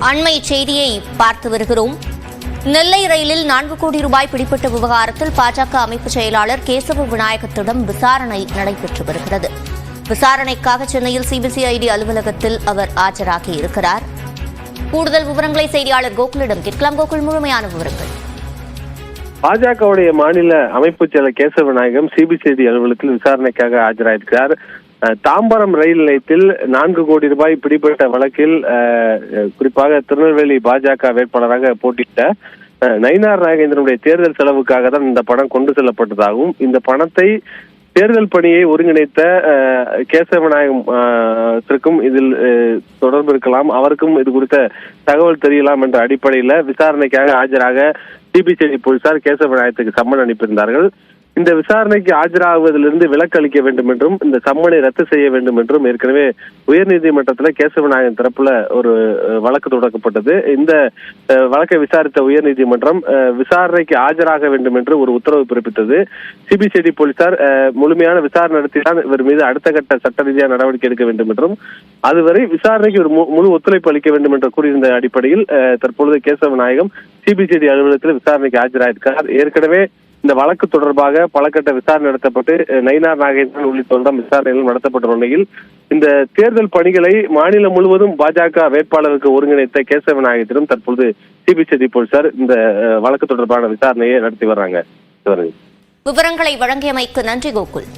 அண்மை செய்தியை பார்த்து வருகிறோம். நெல்லை ரயிலில் நான்கு கோடி ரூபாய் பிடிப்பட்ட விவகாரத்தில் பாஜக அமைப்பு செயலாளர் கேசவ விநாயகத்திடம் விசாரணை நடைபெற்று வருகிறது. விசாரணைக்காக சென்னையில் சிபிசிஐடி அலுவலகத்தில் அவர் ஆஜராகி இருக்கிறார். கூடுதல் விவரங்களை செய்தியாளர் கோகுலிடம் கேட்கலாம். கோகுல் முழுமையான விவரங்கள். பாஜகவுடைய மாநில அமைப்பு செயலர் கேசவ விநாயகம் சிபிசிஐடி அலுவலகத்தில் விசாரணைக்காக ஆஜராயிருக்கிறார். தாம்பரம் ரயில் நிலையத்தில் நான்கு கோடி ரூபாய் பிடிப்பட்ட வழக்கில் குறிப்பாக திருநெல்வேலி பாஜக வேட்பாளராக போட்டியிட்ட நயினார் நாகேந்திரனுடைய தேர்தல் செலவுக்காக தான் இந்த பணம் கொண்டு செல்லப்பட்டதாகவும் இந்த பணத்தை தேர்தல் பணியை ஒருங்கிணைத்த அஹ், கேசவ இதில் அஹ், தொடர்பு இருக்கலாம். அவருக்கும் இது குறித்த தகவல் தெரியலாம் என்ற அடிப்படையில் விசாரணைக்காக ஆஜராக சிபிசிஐடி போலீசார் கேசவநாயகத்துக்கு சம்மன் அனுப்பியிருந்தார்கள். இந்த விசாரணைக்கு ஆஜராகுவதிலிருந்து விலக்கு அளிக்க வேண்டும் என்றும் இந்த சம்மனை ரத்து செய்ய வேண்டும் என்றும் ஏற்கனவே உயர்நீதிமன்றத்தில் கேசவநாயகன் தரப்புல ஒரு வழக்கு தொடக்கப்பட்டது இந்த வழக்கை விசாரித்த உயர்நீதிமன்றம் விசாரணைக்கு ஆஜராக வேண்டும் என்று ஒரு உத்தரவு பிறப்பித்தது. சிபிசிஐடி போலீசார் அஹ், முழுமையான விசாரணை நடத்திதான் இவர் மீது அடுத்த கட்ட சட்ட ரீதியாக நடவடிக்கை எடுக்க வேண்டும் என்றும் அதுவரை விசாரணைக்கு ஒரு மு- முழு ஒத்துழைப்பு அளிக்க வேண்டும் என்று கூறியிருந்த அடிப்படையில் தற்பொழுது கேசவநாயகம் சிபிசிஐடி அலுவலகத்தில் விசாரணைக்கு ஆஜராயிருக்கார் ஏற்கனவே இந்த வழக்கு தொடர்பாக பல கட்ட விசாரணை நடத்தப்பட்டு நைனா நயினார் நாகேந்திரன் உள்ளிட்டோரிடம் விசாரணைகள் நடத்தப்பட்ட நிலையில் இந்த தேர்தல் பணிகளை மாநிலம் முழுவதும் பாஜக வேட்பாளருக்கு ஒருங்கிணைத்த கேசவ நாயகத்திடம் தற்பொழுது சிபிசிஐடி போலீசார் இந்த வழக்கு தொடர்பான விசாரணையை நடத்தி வர்றாங்க. விவரங்களை வழங்கியமைக்கு நன்றி கோகுல்.